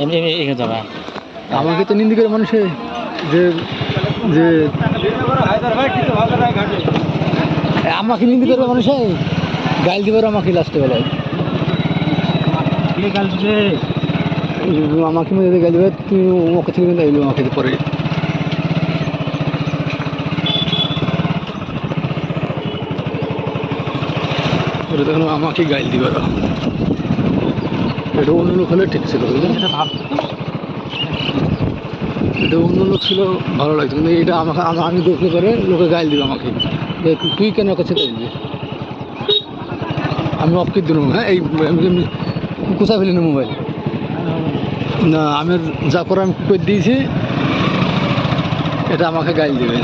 এমনি এমনি এখানে যাবে। আমাকে তো নিন্দি করে মানুষে যে যে আমাকে নিন্দি করবে মানুষে গাইল দিবার আমাকে লাস্টে বেলায় দিবে? আমাকে মধ্যে গাইল দিবে তুই ওকে থেকে কিন্তু আইলো আমাকে পরে। তখন আমাকে গাইল দিবার। এটা অন্য লোক হলে ঠিক ছিল এটা অন্য লোক ছিল ভালো লাগতো কিন্তু এটা আমাকে আমা- দেখলে করে লোকে গাইল দিবে আমাকে। যে তুই কেন কাছে গাইল দিবি আমি অফ করে দিলাম হ্যাঁ এই আমি কোথায় ফেলি না মোবাইল? না আমি যা করে আমি করে দিয়েছি এটা আমাকে গাইল দিবে।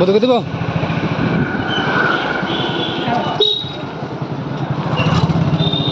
বদকে দেবো?